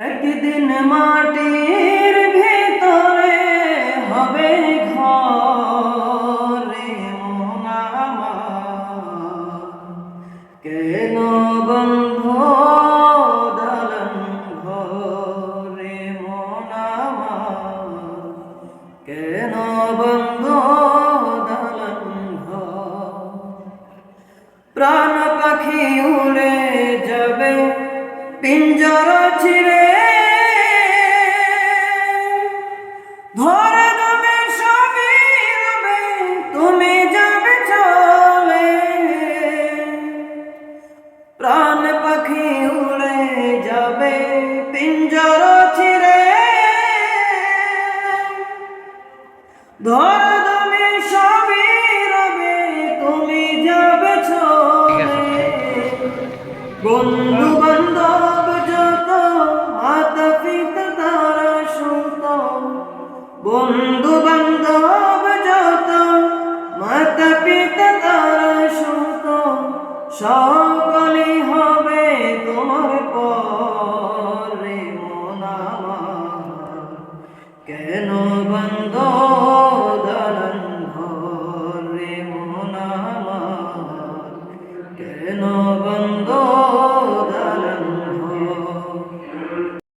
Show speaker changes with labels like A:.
A: একদিন মাটির ভিতরে হবে ঘরে। কেন বন্ধ? কেন বন্ধ প্রাণ পাখি উড়ে যাবে, পিঞ্জর ছিড়ে ধরে রবে তুমি যাবে প্রাণ পাখি উড়ে যাবে পিঞ্জর রবে তুমি যাবে বন্ধু বন্ধু বান্ধব যত মাতা পিতা তারা সুত সকলে হবে তোমার পরে কেন বন্ধ দালান কেন বন্ধ